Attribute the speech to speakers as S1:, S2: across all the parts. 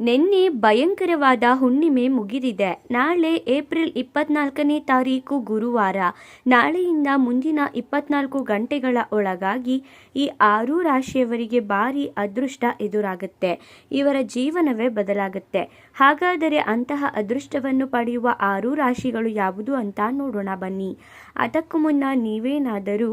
S1: ನಿನ್ನೆ ಭಯಂಕರವಾದ ಹುಣ್ಣಿಮೆ ಮುಗಿದಿದೆ. ನಾಳೆ ಏಪ್ರಿಲ್ ಇಪ್ಪತ್ನಾಲ್ಕನೇ ತಾರೀಕು ಗುರುವಾರ. ನಾಳೆಯಿಂದ ಮುಂದಿನ ಇಪ್ಪತ್ನಾಲ್ಕು ಗಂಟೆಗಳ ಒಳಗಾಗಿ ಈ ಆರು ರಾಶಿಯವರಿಗೆ ಭಾರಿ ಅದೃಷ್ಟ ಎದುರಾಗುತ್ತೆ. ಇವರ ಜೀವನವೇ ಬದಲಾಗುತ್ತೆ. ಹಾಗಾದರೆ ಅಂತಹ ಅದೃಷ್ಟವನ್ನು ಪಡೆಯುವ ಆರು ರಾಶಿಗಳು ಯಾವುದು ಅಂತ ನೋಡೋಣ ಬನ್ನಿ. ಅದಕ್ಕೂ ಮುನ್ನ ನೀವೇನಾದರೂ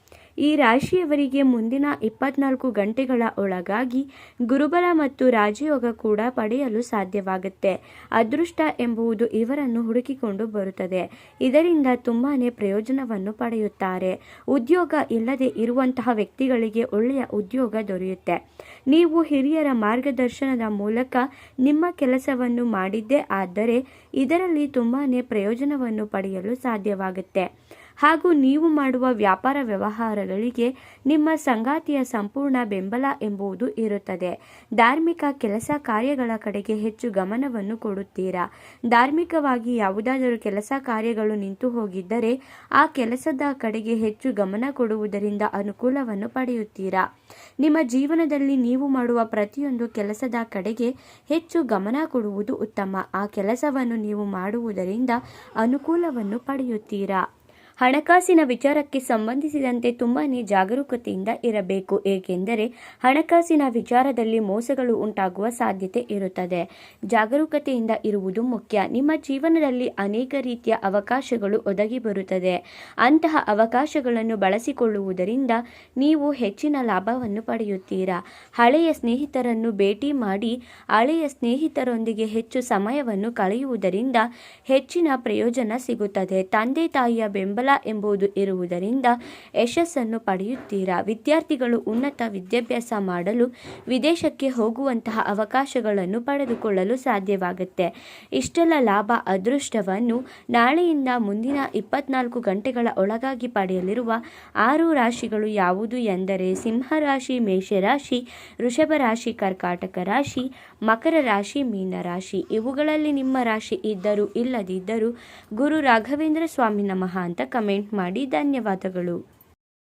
S1: ಈ ರಾಶಿಯವರಿಗೆ ಮುಂದಿನ ಇಪ್ಪತ್ನಾಲ್ಕು ಗಂಟೆಗಳ ಒಳಗಾಗಿ ಗುರುಬಲ ಮತ್ತು ರಾಜಯೋಗ ಕೂಡ ಪಡೆಯಲು ಸಾಧ್ಯವಾಗುತ್ತೆ. ಅದೃಷ್ಟ ಎಂಬುವುದು ಇವರನ್ನು ಹುಡುಕಿಕೊಂಡು ಬರುತ್ತದೆ. ಇದರಿಂದ ತುಂಬಾ ಪ್ರಯೋಜನವನ್ನು ಪಡೆಯುತ್ತಾರೆ. ಉದ್ಯೋಗ ಇಲ್ಲದೆ ಇರುವಂತಹ ವ್ಯಕ್ತಿಗಳಿಗೆ ಒಳ್ಳೆಯ ಉದ್ಯೋಗ ದೊರೆಯುತ್ತೆ. ನೀವು ಹಿರಿಯರ ಮಾರ್ಗದರ್ಶನದ ಮೂಲಕ ನಿಮ್ಮ ಕೆಲಸವನ್ನು ಮಾಡಿದ್ದೇ ಆದರೆ ಇದರಲ್ಲಿ ತುಂಬಾ ಪ್ರಯೋಜನವನ್ನು ಪಡೆಯಲು ಸಾಧ್ಯವಾಗುತ್ತೆ. ಹಾಗೂ ನೀವು ಮಾಡುವ ವ್ಯಾಪಾರ ವ್ಯವಹಾರಗಳಿಗೆ ನಿಮ್ಮ ಸಂಗಾತಿಯ ಸಂಪೂರ್ಣ ಬೆಂಬಲ ಎಂಬುದು ಇರುತ್ತದೆ. ಧಾರ್ಮಿಕ ಕೆಲಸ ಕಾರ್ಯಗಳ ಕಡೆಗೆ ಹೆಚ್ಚು ಗಮನವನ್ನು ಕೊಡುತ್ತೀರಾ? ಧಾರ್ಮಿಕವಾಗಿ ಯಾವುದಾದರೂ ಕೆಲಸ ಕಾರ್ಯಗಳು ನಿಂತು ಹೋಗಿದ್ದರೆ ಆ ಕೆಲಸದ ಕಡೆಗೆ ಹೆಚ್ಚು ಗಮನ ಕೊಡುವುದರಿಂದ ಅನುಕೂಲವನ್ನು ಪಡೆಯುತ್ತೀರಾ? ನಿಮ್ಮ ಜೀವನದಲ್ಲಿ ನೀವು ಮಾಡುವ ಪ್ರತಿಯೊಂದು ಕೆಲಸದ ಕಡೆಗೆ ಹೆಚ್ಚು ಗಮನ ಕೊಡುವುದು ಉತ್ತಮ. ಆ ಕೆಲಸವನ್ನು ನೀವು ಮಾಡುವುದರಿಂದ ಅನುಕೂಲವನ್ನು ಪಡೆಯುತ್ತೀರಾ? ಹಣಕಾಸಿನ ವಿಚಾರಕ್ಕೆ ಸಂಬಂಧಿಸಿದಂತೆ ತುಂಬಾ ಜಾಗರೂಕತೆಯಿಂದ ಇರಬೇಕು. ಏಕೆಂದರೆ ಹಣಕಾಸಿನ ವಿಚಾರದಲ್ಲಿ ಮೋಸಗಳು ಉಂಟಾಗುವ ಸಾಧ್ಯತೆ ಇರುತ್ತದೆ. ಜಾಗರೂಕತೆಯಿಂದ ಇರುವುದು ಮುಖ್ಯ. ನಿಮ್ಮ ಜೀವನದಲ್ಲಿ ಅನೇಕ ರೀತಿಯ ಅವಕಾಶಗಳು ಒದಗಿ ಬರುತ್ತದೆ. ಅಂತಹ ಅವಕಾಶಗಳನ್ನು ಬಳಸಿಕೊಳ್ಳುವುದರಿಂದ ನೀವು ಹೆಚ್ಚಿನ ಲಾಭವನ್ನು ಪಡೆಯುತ್ತೀರಾ? ಹಳೆಯ ಸ್ನೇಹಿತರನ್ನು ಭೇಟಿ ಮಾಡಿ ಹಳೆಯ ಸ್ನೇಹಿತರೊಂದಿಗೆ ಹೆಚ್ಚು ಸಮಯವನ್ನು ಕಳೆಯುವುದರಿಂದ ಹೆಚ್ಚಿನ ಪ್ರಯೋಜನ ಸಿಗುತ್ತದೆ. ತಂದೆ ತಾಯಿಯ ಬೆಂಬಲ ಎಂಬುದು ಇರುವುದರಿಂದ ಯಶಸ್ಸನ್ನು ಪಡೆಯುತ್ತೀರಾ? ವಿದ್ಯಾರ್ಥಿಗಳು ಉನ್ನತ ವಿದ್ಯಾಭ್ಯಾಸ ಮಾಡಲು, ವಿದೇಶಕ್ಕೆ ಹೋಗುವಂತಹ ಅವಕಾಶಗಳನ್ನು ಪಡೆದುಕೊಳ್ಳಲು ಸಾಧ್ಯವಾಗುತ್ತೆ. ಇಷ್ಟೆಲ್ಲ ಲಾಭ, ಅದೃಷ್ಟವನ್ನು ನಾಳೆಯಿಂದ ಮುಂದಿನ ಇಪ್ಪತ್ನಾಲ್ಕು ಗಂಟೆಗಳ ಒಳಗಾಗಿ ಪಡೆಯಲಿರುವ ಆರು ರಾಶಿಗಳು ಯಾವುದು ಎಂದರೆ ಸಿಂಹರಾಶಿ, ಮೇಷರಾಶಿ ವೃಷಭ ರಾಶಿ ಕರ್ಕಾಟಕ ರಾಶಿ, ಮಕರ ರಾಶಿ, ಮೀನ ರಾಶಿ. ಇವುಗಳಲ್ಲಿ ನಿಮ್ಮ ರಾಶಿ ಇದ್ದರೂ ಇಲ್ಲದಿದ್ದರೂ ಗುರು ರಾಘವೇಂದ್ರ ಸ್ವಾಮಿ ನಮಃ ಅಂತ ಕಮೆಂಟ್ ಮಾಡಿ ಧನ್ಯವಾದಗಳು.